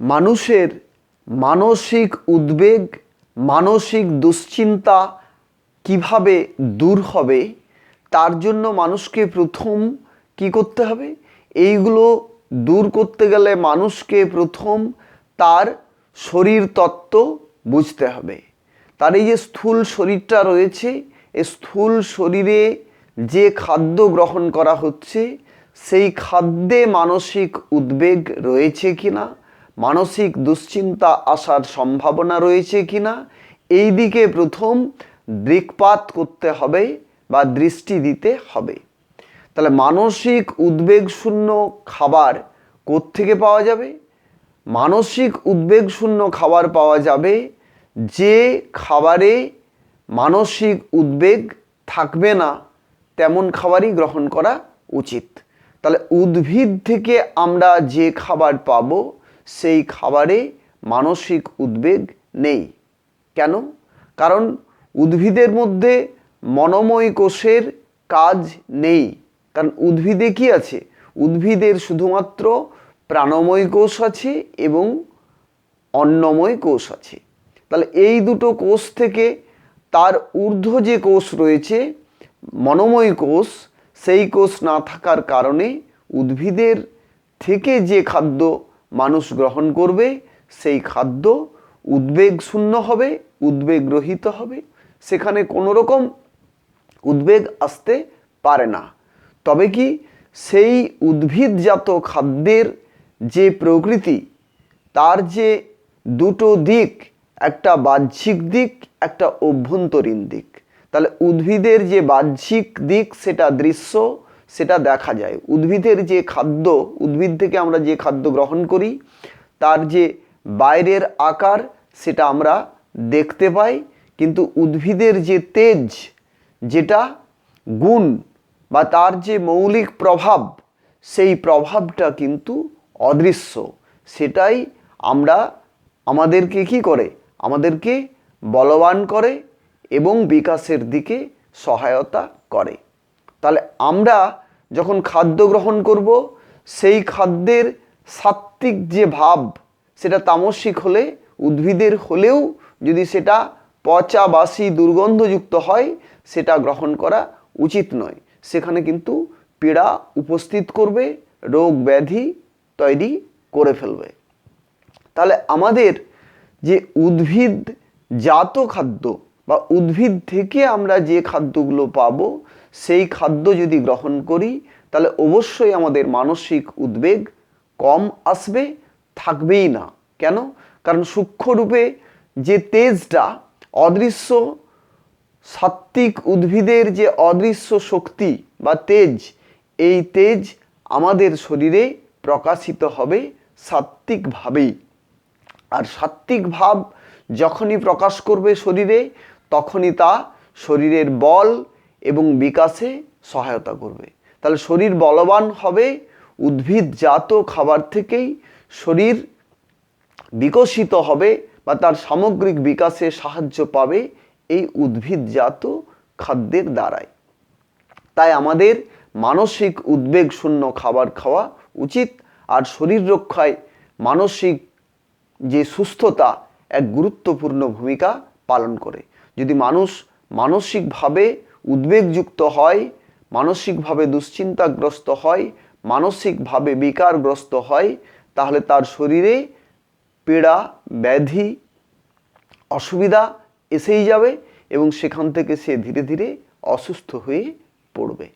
মানুষের মানসিক উদ্বেগ, মানসিক দুশ্চিন্তা কীভাবে দূর হবে, তার জন্য মানুষকে প্রথম কি করতে হবে? এইগুলো দূর করতে গেলে মানুষকে প্রথম তার শরীর তত্ত্ব বুঝতে হবে। তার এই যে স্থূল শরীরটা রয়েছে এই স্থূল শরীরে যে খাদ্য গ্রহণ করা হচ্ছে, সেই খাদ্যে মানসিক উদ্বেগ রয়েছে কিনা? মানসিক দুশ্চিন্তা আসার সম্ভাবনা রয়েছে কিনা? এই দিকে প্রথম দৃকপাত করতে হবে বা দৃষ্টি দিতে হবে। তাহলে মানসিক উদ্বেগ শূন্য খাবার থেকে পাওয়া যাবে? মানসিক উদ্বেগ শূন্য খাবার পাওয়া যাবে যে খাবারে মানসিক উদ্বেগ থাকবে না, তেমন খাবারই গ্রহণ করা উচিত। তাহলে উদ্ভিদ থেকে আমরা যে খাবার পাব সেই খাবারে মানসিক উদ্বেগ নেই। কেন? কারণ উদ্ভিদের মধ্যে মনোময় কোষের কাজ নেই। কারণ উদ্ভিদে কি আছে? উদ্ভিদের শুধুমাত্র প্রাণময় কোষ আছে এবং অন্নময় কোষ আছে। তাহলে এই দুটো কোষ থেকে তার ঊর্ধ্ব যে কোষ রয়েছে, মনোময় কোষ, সেই কোষ না থাকার কারণে উদ্ভিদের থেকে যে খাদ্য মানুষ গ্রহণ করবে, সেই খাদ্য উদ্বেগ শূন্য হবে, উদ্বেগ রহিত হবে। সেখানে কোনো রকম উদ্বেগ আসতে পারে না। তবে কি সেই উদ্ভিদজাত খাদ্যের যে প্রকৃতি, তার যে দুটো দিক, একটা বাহ্যিক দিক, একটা অভ্যন্তরীণ দিক। তাহলে উদ্ভিদের যে বাহ্যিক দিক, সেটা দৃশ্য সেটা দেখা যায়। উদ্ভিদের যে খাদ্য, উদ্ভিদ থেকে আমরা যে খাদ্য গ্রহণ করি, তার যে বাইরের আকার, সেটা আমরা দেখতে পাই। কিন্তু উদ্ভিদের যে তেজ, যেটা গুণ বা তার যে মৌলিক প্রভাব, সেই প্রভাবটা কিন্তু অদৃশ্য। সেটাই আমরা আমাদেরকে কি করে? আমাদেরকে বলবান করে এবং বিকাশের দিকে সহায়তা করে। তাহলে আমরা যখন খাদ্য গ্রহণ করব, সেই খাদ্যের সাত্ত্বিক যে ভাব, সেটা তামসিক হলে, উদ্ভিদের হলেও যদি সেটা পচা বাসি দুর্গন্ধযুক্ত হয়, সেটা গ্রহণ করা উচিত নয়। সেখানে কিন্তু পীড়া উপস্থিত করবে, রোগ ব্যাধি তৈরি করে ফেলবে। তাহলে আমাদের যে উদ্ভিদ জাত খাদ্য বা উদ্ভিদ থেকে আমরা যে খাদ্যগুলো পাব, সেই খাদ্য যদি গ্রহণ করি, তাহলে অবশ্যই আমাদের মানসিক উদ্বেগ কম আসবে, থাকবেই না। কেন? কারণ সূক্ষ্মরূপে যে তেজটা, অদৃশ্য সাত্ত্বিক উদ্ভিদের যে অদৃশ্য শক্তি বা তেজ, এই তেজ আমাদের শরীরে প্রকাশিত হবে সাত্ত্বিকভাবেই। আর সাত্ত্বিক ভাব যখনই প্রকাশ করবে শরীরে তখনই তা শরীরের বল এবং বিকাশে সহায়তা করবে। তাহলে শরীর বলবান হবে উদ্ভিদজাত খাবার থেকেই শরীর বিকশিত হবে বা তার সামগ্রিক বিকাশে সাহায্য পাবে এই উদ্ভিদজাত খাদ্যের দ্বারাই। তাই আমাদের মানসিক উদ্বেগ শূন্য খাবার খাওয়া উচিত আর শরীর রক্ষায় মানসিক যে সুস্থতা এক গুরুত্বপূর্ণ ভূমিকা পালন করে। যদি মানুষ মানসিকভাবে উদ্বেগযুক্ত হয়, মানসিকভাবে দুশ্চিন্তাগ্রস্ত হয়, মানসিকভাবে বিকারগ্রস্ত হয়, তাহলে তার শরীরে পীড়া, ব্যাধি, অসুবিধা এসেই যাবে এবং সেখান থেকে সে ধীরে ধীরে অসুস্থ হয়ে পড়বে।